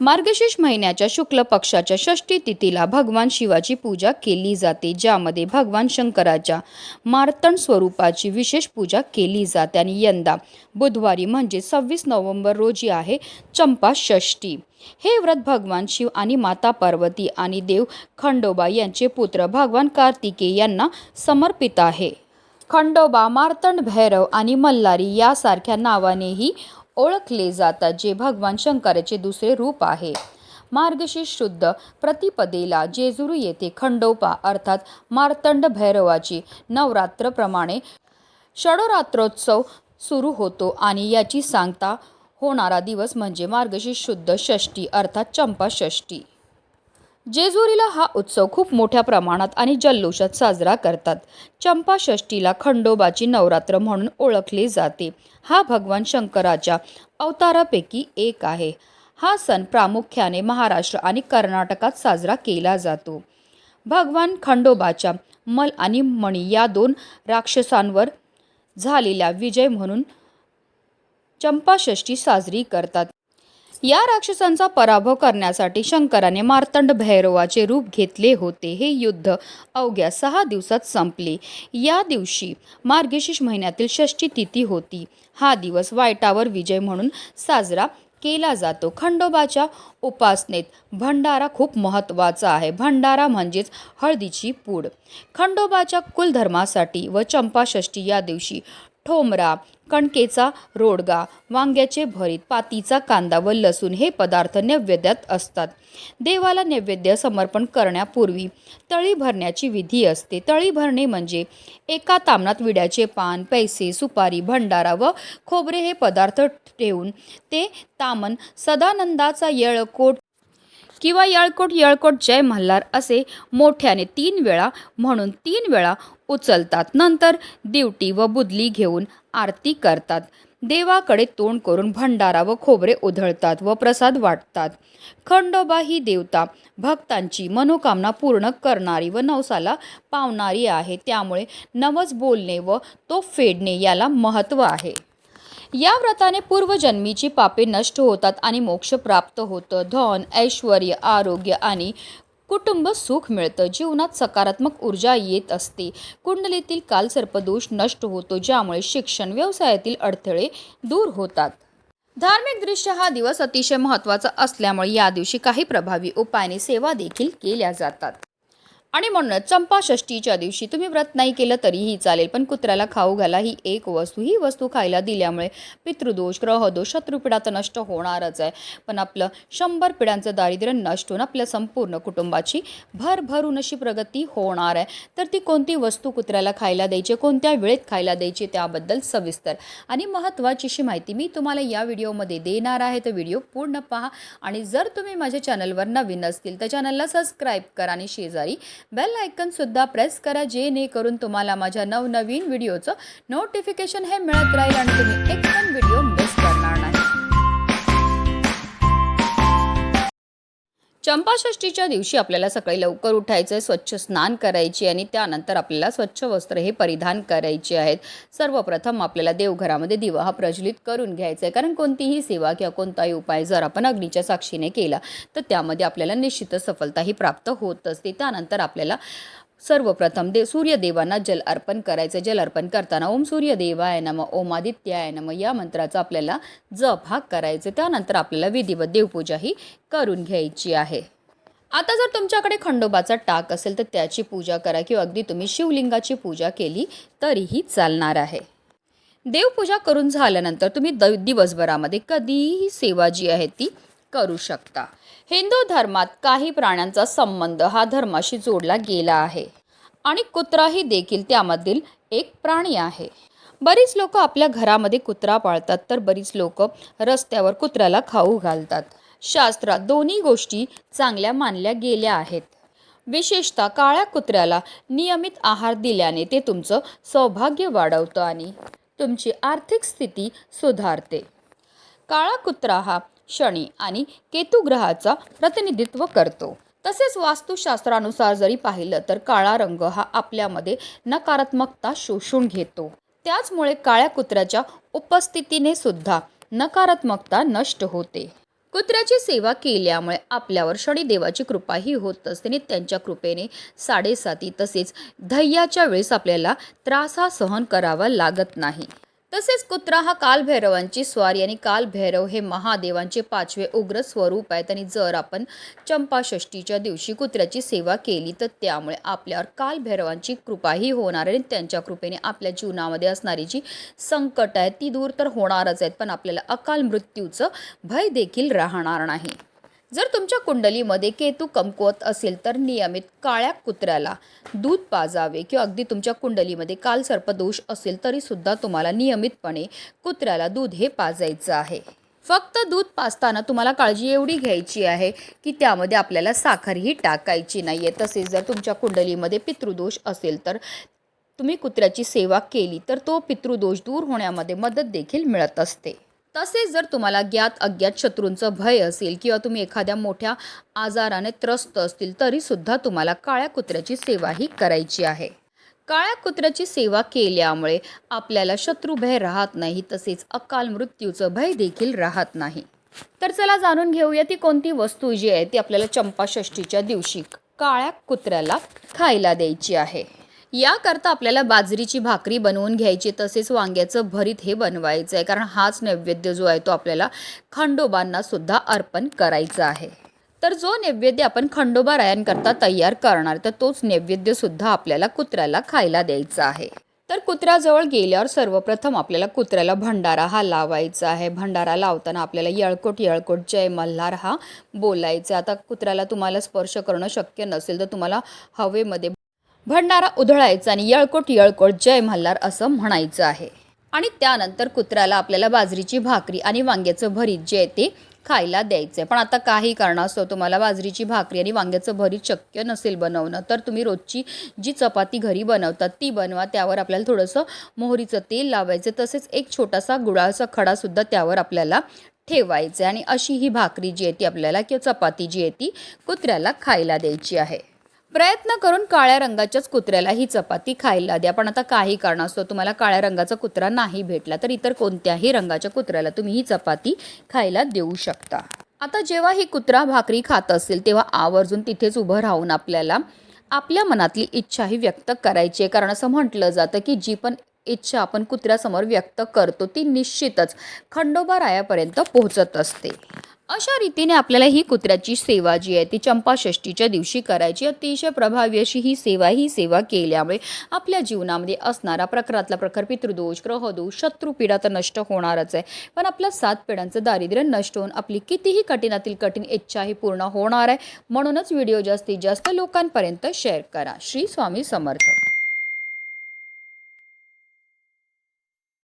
मार्गशीर्ष महिन्याच्या शुक्ल पक्षाच्या षष्टी तिथीला भगवान शिवाची पूजा केली जाते ज्यामध्ये भगवान शंकराच्या मार्तंड स्वरूपाची विशेष पूजा केली जाते आणि यंदा बुधवारी म्हणजे सव्वीस नोव्हेंबर रोजी आहे चंपा षष्टी हे व्रत भगवान शिव आणि माता पार्वती आणि देव खंडोबा यांचे पुत्र भगवान कार्तिकेय यांना समर्पित आहे. खंडोबा मार्तंड भैरव आणि मल्हारी यासारख्या नावानेही ओळखले जातात जे भगवान शंकराचे दुसरे रूप आहे. मार्गशीर्ष शुद्ध प्रतिपदेला जेजुरी येथे खंडोबा अर्थात मार्तंड भैरवाची नवरात्रप्रमाणे षडरात्रोत्सव सुरू होतो आणि याची सांगता होणारा दिवस म्हणजे मार्गशीर्ष शुद्ध षष्टी अर्थात चंपा षष्टी जेजुरीला हा उत्सव खूप मोठ्या प्रमाणात आणि जल्लोषात साजरा करतात. चंपाषष्टीला खंडोबाची नवरात्र म्हणून ओळखले जाते. हा भगवान शंकराच्या अवतारापैकी एक आहे. हा सण प्रामुख्याने महाराष्ट्र आणि कर्नाटकात साजरा केला जातो. भगवान खंडोबाच्या मल आणि मणी या दोन राक्षसांवर झालेला विजय म्हणून चंपाषष्ठी साजरी करतात. या राक्षसांचा पराभव करण्यासाठी शंकराने मार्तंड भैरवाचे रूप घेतले होते. हे युद्ध अवघ्या सहा दिवसात संपले. या दिवशी मार्गशीर्ष महिन्यातील षष्ठी तिथी होती. हा दिवस वाईटावर विजय म्हणून साजरा केला जातो. खंडोबाच्या उपासनेत भंडारा खूप महत्त्वाचा आहे. भंडारा म्हणजेच हळदीची पूड. खंडोबाच्या कुलधर्मासाठी व चंपाषष्ठी या दिवशी ठोमरा कणकेचा रोडगा वांग्याचे भरीत पातीचा कांदा व लसूण हे पदार्थ नैवेद्यात असतात. देवाला नैवेद्य समर्पण करण्यापूर्वी तळी भरण्याची विधी असते. तळी भरणे म्हणजे एका तामणात विड्याचे पान पैसे सुपारी भंडारा व खोबरे हे पदार्थ ठेवून ते तामन सदानंदाचा येळकोट किंवा यळकोट यळकोट जय मल्हार असे मोठ्याने तीन वेळा म्हणून तीन वेळा उचलतात. नंतर दिवटी व बुदली घेऊन आरती करतात. देवाकडे तोंड करून भंडारा व खोबरे उधळतात व प्रसाद वाटतात. खंडोबा ही देवता भक्तांची मनोकामना पूर्ण करणारी व नवसाला पावणारी आहे. त्यामुळे नवस बोलणे व तो फेडणे याला महत्त्व आहे. या व्रताने पूर्वजन्मीची पापे नष्ट होतात आणि मोक्ष प्राप्त होतं. धन ऐश्वर आरोग्य आणि कुटुंब सुख मिळतं. जीवनात सकारात्मक ऊर्जा येत असते. कुंडलीतील कालसर्पदोष नष्ट होतो ज्यामुळे शिक्षण व्यवसायातील अडथळे दूर होतात. धार्मिक दृश्य हा दिवस अतिशय महत्त्वाचा असल्यामुळे या दिवशी काही प्रभावी उपायाने सेवा देखील केल्या जातात. आणि म्हणूनच चंपाषष्टीच्या दिवशी तुम्ही व्रत नाही केलं तरीही चालेल पण कुत्र्याला खाऊ घाला ही एक वस्तू. ही वस्तू खायला दिल्यामुळे पितृदोष ग्रहदोष शत्रुपिढा तर नष्ट होणारच आहे. पण आपलं शंभर पिढ्यांचं दारिद्र्य नष्ट होऊन आपल्या संपूर्ण कुटुंबाची भरभरून अशी प्रगती होणार आहे. तर ती कोणती वस्तू कुत्र्याला खायला द्यायची कोणत्या वेळेत खायला द्यायची त्याबद्दल सविस्तर आणि महत्त्वाची अशी माहिती मी तुम्हाला या व्हिडिओमध्ये देणार आहे. तर व्हिडिओ पूर्ण पहा आणि जर तुम्ही माझ्या चॅनलवर नवीन असतील तर चॅनलला सबस्क्राईब करा आणि शेजारी बेल आयकनसुद्धा प्रेस करा जेणेकरून तुम्हाला माझ्या नवनवीन व्हिडिओचं नोटिफिकेशन हे मिळत राहील आणि तुम्ही एक पण व्हिडिओ चंपाषष्टीच्या दिवशी आपल्याला सकाळी लवकर उठायचं आहे स्वच्छ स्नान करायची आणि त्यानंतर आपल्याला स्वच्छ वस्त्र हे परिधान करायचे आहेत. सर्वप्रथम आपल्याला देवघरामध्ये दिवा हा प्रज्वलित करून घ्यायचा आहे कारण कोणतीही सेवा किंवा कोणताही उपाय जर आपण अग्नीच्या साक्षीने केला तर त्यामध्ये आपल्याला निश्चितच सफलता ही प्राप्त होत असते. त्यानंतर आपल्याला सर्वप्रथम दे सूर्यदेवांना जल अर्पण करायचं. जल अर्पण करताना ओम सूर्यदेवाय नम ओम आदित्याय नम या मंत्राचा आपल्याला जप हा करायचं. त्यानंतर आपल्याला विधिवत देवपूजा ही करून घ्यायची आहे. आता जर तुमच्याकडे खंडोबाचा टाक असेल तर त्याची पूजा करा किंवा अगदी तुम्ही शिवलिंगाची पूजा केली तरीही चालणार आहे. देवपूजा करून झाल्यानंतर तुम्ही द दिवसभरामध्ये कधीही सेवा जी आहे ती करू शकता. हिंदू धर्मात काही प्राण्यांचा संबंध हा धर्माशी जोडला गेला आहे. आणि कुत्राही देखील त्यामधील एक प्राणी आहे. बरीच लोक आपल्या घरामध्ये कुत्रा पाळतात तर बरीच लोक रस्त्यावर कुत्र्याला खाऊ घालतात. शास्त्रात दोन्ही गोष्टी चांगल्या मानल्या गेल्या आहेत. विशेषतः काळ्या कुत्र्याला नियमित आहार दिल्याने ते तुमचं सौभाग्य वाढवतं आणि तुमची आर्थिक स्थिती सुधारते. काळा कुत्रा हा शनी आणि केतू ग्रहाचा प्रतिनिधित्व करतो. तसेच वास्तुशास्त्रानुसार जरी पाहिलं तर काळा रंग हा आपल्यामध्ये नकारात्मकता शोषून घेतो. त्याचमुळे काळ्या कुत्र्याच्या उपस्थितीने सुद्धा नकारात्मकता नष्ट होते. कुत्र्याची सेवा केल्यामुळे आपल्यावर शनिदेवाची कृपाही होत असते आणि त्यांच्या कृपेने साडेसाती तसेच धैयाच्या वेळेस आपल्याला त्रास हा सहन करावा लागत नाही. तसेच कुत्रा हा कालभैरवांची स्वारी आणि कालभैरव हे महादेवांचे पाचवे उग्र स्वरूप आहेत आणि जर आपण चंपाषष्टीच्या दिवशी कुत्र्याची सेवा केली तर त्यामुळे आपल्यावर कालभैरवांची कृपाही होणार आणि त्यांच्या कृपेने आपल्या जीवनामध्ये असणारी जी संकट आहेत ती दूर तर होणारच आहेत पण आपल्याला अकाल मृत्यूचं भय देखील राहणार नाही. जर तुमच्या कुंडलीमध्ये केतू कमकुवत असेल तर नियमित काळ्या कुत्र्याला दूध पाजावे किंवा अगदी तुमच्या कुंडलीमध्ये काल सर्पदोष असेल तरीसुद्धा तुम्हाला नियमितपणे कुत्र्याला दूध हे पाजायचं आहे. फक्त दूध पाजताना तुम्हाला काळजी एवढी घ्यायची आहे की त्यामध्ये आपल्याला साखरही टाकायची नाही आहे तसेच जर तुमच्या कुंडलीमध्ये पितृदोष असेल तर तुम्ही कुत्र्याची सेवा केली तर तो पितृदोष दूर होण्यामध्ये मदत देखील मिळत असते. तसेच जर तुम्हाला ज्ञात अज्ञात शत्रूंचं भय असेल किंवा तुम्ही एखाद्या मोठ्या आजाराने त्रस्त असतील तरीसुद्धा तुम्हाला काळ्या कुत्र्याची सेवाही करायची आहे. काळ्या कुत्र्याची सेवा केल्यामुळे आपल्याला शत्रू भय राहत नाही तसेच अकाल मृत्यूचं भय देखील राहत नाही. तर चला जाणून घेऊया ती कोणती वस्तू जी आहे ती आपल्याला चंपाषष्टीच्या दिवशी काळ्या कुत्र्याला खायला द्यायची आहे. याकरता आपल्याला बाजरीची भाकरी बनवून घ्यायची तसेच वांग्याचं भरीत हे बनवायचं आहे कारण हाच नैवेद्य जो आहे तो आपल्याला खंडोबांना सुद्धा अर्पण करायचा आहे. तर जो नैवेद्य आपण खंडोबा रायांकरता तयार करणार तर तोच नैवेद्य सुद्धा आपल्याला कुत्र्याला खायला द्यायचा आहे. तर कुत्र्याजवळ गेल्यावर सर्वप्रथम आपल्याला कुत्र्याला भंडारा हा लावायचा आहे. भंडारा लावताना आपल्याला यळकोट यळकोट जय मल्हार हा बोलायचा आता कुत्र्याला तुम्हाला स्पर्श करणं शक्य नसेल तर तुम्हाला हवेमध्ये भंडारा उधळायचा आणि यळकोट यळकोट जय मल्हार असं म्हणायचं आहे. आणि त्यानंतर कुत्र्याला आपल्याला बाजरीची भाकरी आणि वांग्याचं भरीत जे आहे ते खायला द्यायचं आहे पण आता काही कारणास्तव तुम्हाला बाजरीची भाकरी आणि वांग्याचं भरीत शक्य नसेल बनवणं तर तुम्ही रोजची जी चपाती घरी बनवतात ती बनवा. त्यावर आपल्याला थोडंसं मोहरीचं तेल लावायचं तसेच एक छोटासा गुळाचा खडासुद्धा त्यावर आपल्याला ठेवायचं आहे आणि अशी ही भाकरी जी आहे ती आपल्याला किंवा चपाती जी आहे ती कुत्र्याला खायला द्यायची आहे. प्रयत्न करून काळ्या रंगाच्याच कुत्र्याला ही चपाती खायला द्या. पण आता काही कारणास्तव तुम्हाला काळ्या रंगाचा कुत्रा नाही भेटला तर इतर कोणत्याही रंगाच्या कुत्र्याला तुम्ही ही चपाती खायला देऊ शकता. आता जेव्हा ही कुत्रा भाकरी खात असेल तेव्हा आवर्जून तिथेच उभं राहून आपल्याला आपल्या मनातली इच्छा ही व्यक्त करायची आहे. कारण असं म्हटलं जातं की जी पण इच्छा आपण कुत्र्यासमोर व्यक्त करतो ती निश्चितच खंडोबा रायापर्यंत पोहोचत असते. अशा रीतीने आपल्याला ही कुत्र्याची सेवा जी आहे ती चंपाषष्टीच्या दिवशी करायची. अतिशय प्रभावी अशी ही सेवा ही सेवा केल्यामुळे आपल्या जीवनामध्ये असणारा प्रखरातला प्रखर पितृदोष ग्रहदोष शत्रुपीडा तर नष्ट होणारच आहे. पण आपल्या सात पिढ्यांचं दारिद्र्य नष्ट होऊन आपली कितीही कठीणातील कठीण इच्छा ही पूर्ण होणार आहे. म्हणूनच व्हिडिओ जास्तीत जास्त लोकांपर्यंत शेअर करा. श्री स्वामी समर्थ.